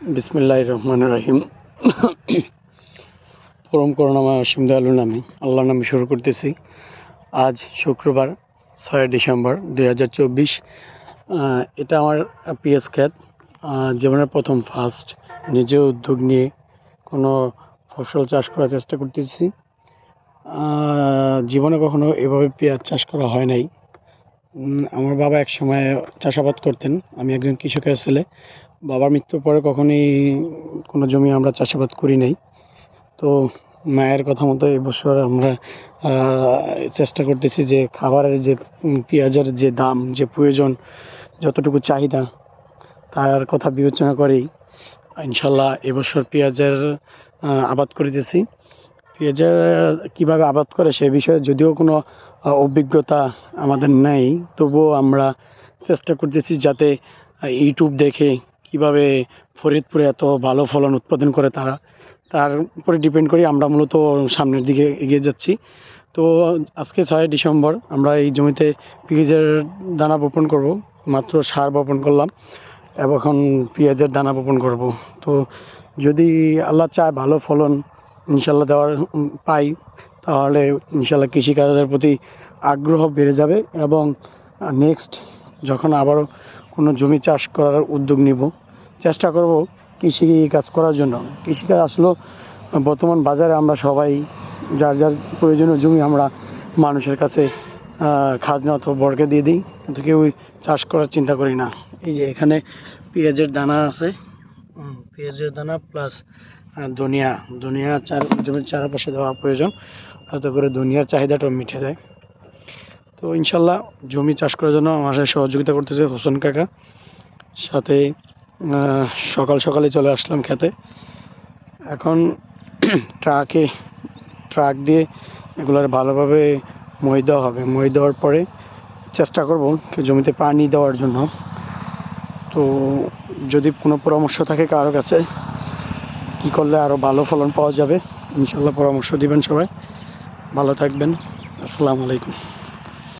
বিসমিল্লাহ রহমান রাহিম। পরম করুণাময় অসীম দয়ালু নামে আল্লাহর নামে শুরু করতেছি। আজ শুক্রবার, ছয় ডিসেম্বর দুই হাজার চব্বিশ। এটা আমার পিএস খ্যাত জীবনের প্রথম ফার্স্ট। নিজে উদ্যোগ নিয়ে কোনো ফসল চাষ করার চেষ্টা করতেছি। জীবনে কখনো এভাবে পেঁয়াজ চাষ করা হয় নাই। আমার বাবা এক সময় চাষাবাদ করতেন। আমি একজন কৃষকের ছেলে। বাবার মৃত্যুর পরে কখনোই কোনো জমি আমরা চাষাবাদ করি নাই। তো মায়ের কথা মতো এবছর আমরা চেষ্টা করতেছি যে খাবারের যে পেঁয়াজের যে দাম, যে প্রয়োজন, যতটুকু চাহিদা, তার কথা বিবেচনা করেই ইনশাল্লাহ এবছর পেঁয়াজের আবাদ করিতেছি পেঁয়াজের কীভাবে আবাদ করে সে বিষয়ে যদিও কোনো অভিজ্ঞতা আমাদের নেই, তবুও আমরা চেষ্টা করতেছি যাতে ইউটিউব দেখে কীভাবে ফরিদপুরে এত ভালো ফলন উৎপাদন করে তারা। তার উপরে ডিপেন্ড করি, আমরা মূলত সামনের দিকে এগিয়ে যাচ্ছি। তো আজকে ছয় ডিসেম্বর, আমরা এই জমিতে পেঁয়াজের দানা বপন করব, মাত্র সার বপন করলাম, এবং এখন পেঁয়াজের দানা বপন করব। তো যদি আল্লাহ চায় ভালো ফলন ইনশাল্লাহ দেওয়ার পাই। তাহলে ইনশাল্লাহ কৃষিকাজের প্রতি আগ্রহ বেড়ে যাবে এবং নেক্সট যখন আবারও কোনো জমি চাষ করার উদ্যোগ নিব, চেষ্টা করব কৃষি কাজ করার জন্য। কৃষিকাজ আসলেও বর্তমান বাজারে আমরা সবাই যার যার প্রয়োজনীয় জমি আমরা মানুষের কাছে খাজনা অথবা বর্গে দিয়ে দিই, কিন্তু কেউ চাষ করার চিন্তা করি না। এই যে এখানে পেঁয়াজের দানা আছে পেঁয়াজের দানা প্লাস ধনিয়া ধনিয়া চার, জমির চারপাশে দেওয়া প্রয়োজন। হয়তো করে ধনিয়ার চাহিদাটাও মিটে যায়। তো ইনশাল্লাহ জমি চাষ করার জন্য আমার সাথে সহযোগিতা করতেছে হোসেন কাকা। সাথে সকাল সকালে চলে আসলাম খেতে। এখন ট্রাকে, ট্রাক দিয়ে এগুলোর ভালোভাবে মই দেওয়া হবে। মই দেওয়ার পরে চেষ্টা করব জমিতে পানি দেওয়ার জন্য। তো যদি কোনো পরামর্শ থাকে কারও কাছে কী করলে আরও ভালো ফলন পাওয়া যাবে? ইনশাল্লাহ পরামর্শ দিবেন সবাই। ভালো থাকবেন। আসসালামু আলাইকুম।